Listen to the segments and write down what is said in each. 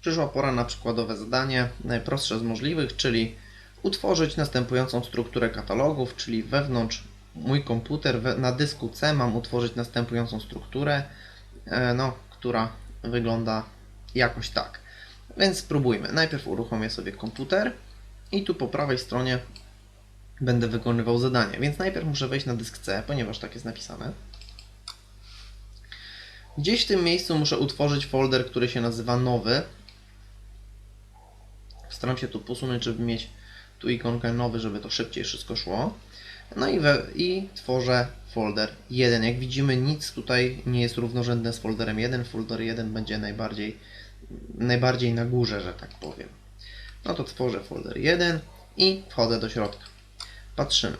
Przyszła pora na przykładowe zadanie, najprostsze z możliwych, czyli utworzyć następującą strukturę katalogów, czyli wewnątrz mój komputer na dysku C mam utworzyć następującą strukturę, e, no, która wygląda jakoś tak. Więc spróbujmy. Najpierw uruchomię sobie komputer i tu po prawej stronie będę wykonywał zadanie. Więc najpierw muszę wejść na dysk C, ponieważ tak jest napisane. Gdzieś w tym miejscu muszę utworzyć folder, który się nazywa nowy. Staram się tu posunąć, żeby mieć tu ikonkę nowy, żeby to szybciej wszystko szło. No i, we, i tworzę folder 1. Jak widzimy, nic tutaj nie jest równorzędne z folderem 1. Folder 1 będzie najbardziej, najbardziej na górze, że tak powiem. No to tworzę folder 1 i wchodzę do środka. Patrzymy.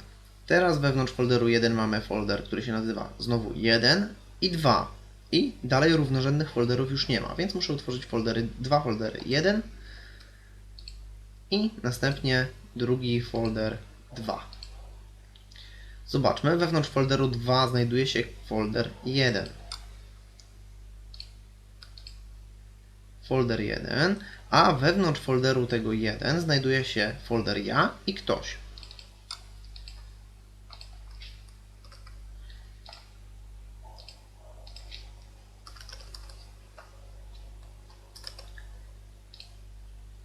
Teraz wewnątrz folderu 1 mamy folder, który się nazywa znowu 1 i 2. I dalej równorzędnych folderów już nie ma, więc muszę utworzyć foldery, dwa foldery 1 i następnie drugi folder 2. Zobaczmy, wewnątrz folderu 2 znajduje się folder 1. Folder 1, a wewnątrz folderu tego 1 znajduje się folder ja i ktoś.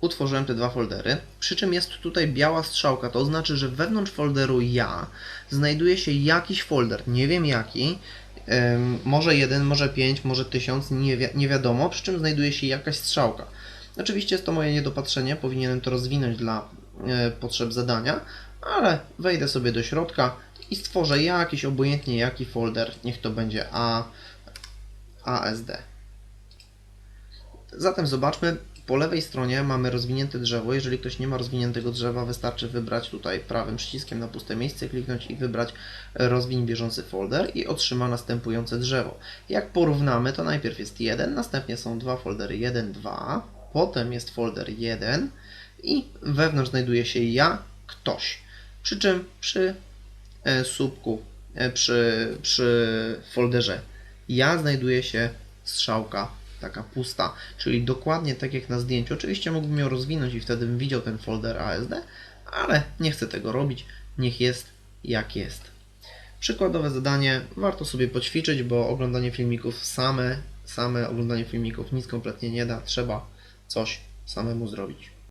Utworzyłem te dwa foldery, przy czym jest tutaj biała strzałka, to znaczy, że wewnątrz folderu ja znajduje się jakiś folder, nie wiem jaki, może jeden, może pięć, może tysiąc, nie, wi- nie wiadomo, przy czym znajduje się jakaś strzałka. Oczywiście jest to moje niedopatrzenie, powinienem to rozwinąć dla e, potrzeb zadania, ale wejdę sobie do środka i stworzę jakiś, obojętnie jaki folder, niech to będzie A, ASD. Zatem zobaczmy, po lewej stronie mamy rozwinięte drzewo. Jeżeli ktoś nie ma rozwiniętego drzewa, wystarczy wybrać tutaj prawym przyciskiem na puste miejsce, kliknąć i wybrać rozwiń bieżący folder i otrzyma następujące drzewo. Jak porównamy, to najpierw jest 1, następnie są dwa foldery 1, 2, potem jest folder 1 i wewnątrz znajduje się ja, ktoś. Przy czym przy e, słupku, e, przy, przy folderze ja znajduje się strzałka taka pusta, czyli dokładnie tak jak na zdjęciu. Oczywiście mógłbym ją rozwinąć i wtedy bym widział ten folder ASD, ale nie chcę tego robić. Niech jest jak jest. Przykładowe zadanie warto sobie poćwiczyć, bo oglądanie filmików same, same oglądanie filmików nic kompletnie nie da. Trzeba coś samemu zrobić.